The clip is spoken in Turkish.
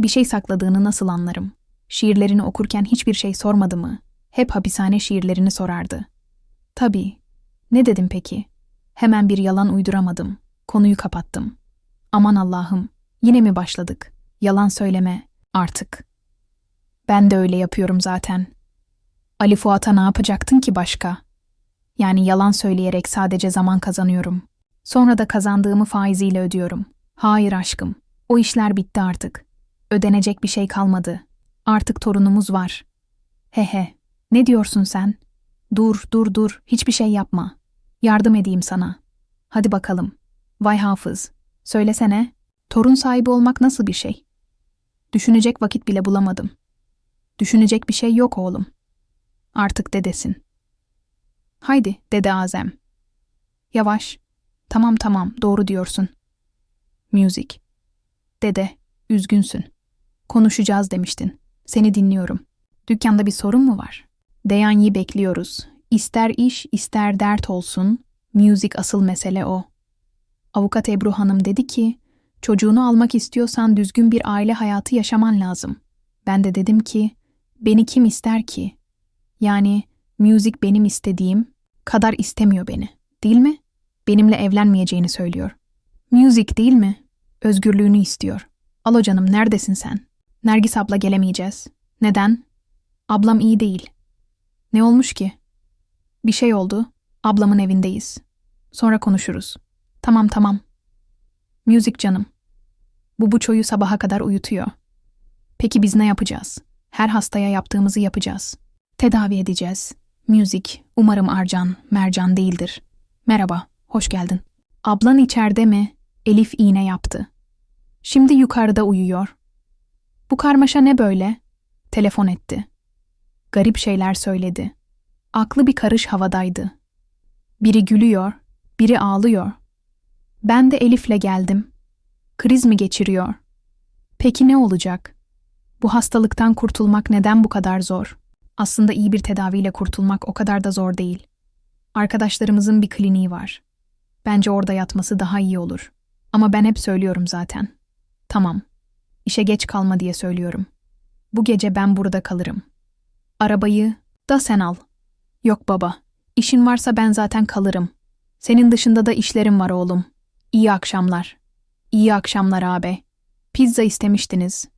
Bir şey sakladığını nasıl anlarım? Şiirlerini okurken hiçbir şey sormadı mı? Hep hapishane şiirlerini sorardı. Tabii. Ne dedim peki? Hemen bir yalan uyduramadım. Konuyu kapattım. Aman Allah'ım, yine mi başladık? Yalan söyleme, artık. Ben de öyle yapıyorum zaten. Ali Fuat'a ne yapacaktın ki başka? Yani yalan söyleyerek sadece zaman kazanıyorum. Sonra da kazandığımı faiziyle ödüyorum. Hayır aşkım, o işler bitti artık. Ödenecek bir şey kalmadı. Artık torunumuz var. He he, ne diyorsun sen? Dur, dur, dur, hiçbir şey yapma. Yardım edeyim sana. Hadi bakalım. Vay hafız, söylesene, torun sahibi olmak nasıl bir şey? Düşünecek vakit bile bulamadım. Düşünecek bir şey yok oğlum. Artık dedesin. Haydi, dede Azem. Yavaş. Tamam tamam, doğru diyorsun. Music. Dede, üzgünsün. Konuşacağız demiştin. Seni dinliyorum. Dükkanda bir sorun mu var? Deyanyi bekliyoruz. İster iş, ister dert olsun. Music asıl mesele o. Avukat Ebru Hanım dedi ki, çocuğunu almak istiyorsan düzgün bir aile hayatı yaşaman lazım. Ben de dedim ki, beni kim ister ki? Yani Music benim istediğim kadar istemiyor beni, değil mi? Benimle evlenmeyeceğini söylüyor. Music değil mi? Özgürlüğünü istiyor. Alo canım neredesin sen? Nergis abla gelemeyeceğiz. Neden? Ablam iyi değil. Ne olmuş ki? Bir şey oldu. Ablamın evindeyiz. Sonra konuşuruz. Tamam tamam. Music canım. Bu buçoyu sabaha kadar uyutuyor. Peki biz ne yapacağız? Her hastaya yaptığımızı yapacağız. Tedavi edeceğiz. Music, umarım Arcan, Mercan değildir. Merhaba, hoş geldin. Ablan içeride mi? Elif iğne yaptı. Şimdi yukarıda uyuyor. Bu karmaşa ne böyle? Telefon etti. Garip şeyler söyledi. Aklı bir karış havadaydı. Biri gülüyor, biri ağlıyor. Ben de Elif'le geldim. Kriz mi geçiriyor? Peki ne olacak? Bu hastalıktan kurtulmak neden bu kadar zor? Aslında iyi bir tedaviyle kurtulmak o kadar da zor değil. Arkadaşlarımızın bir kliniği var. Bence orada yatması daha iyi olur. Ama ben hep söylüyorum zaten. Tamam. İşe geç kalma diye söylüyorum. Bu gece ben burada kalırım. Arabayı da sen al. Yok baba. İşin varsa ben zaten kalırım. Senin dışında da işlerim var oğlum. İyi akşamlar. İyi akşamlar abi. Pizza istemiştiniz.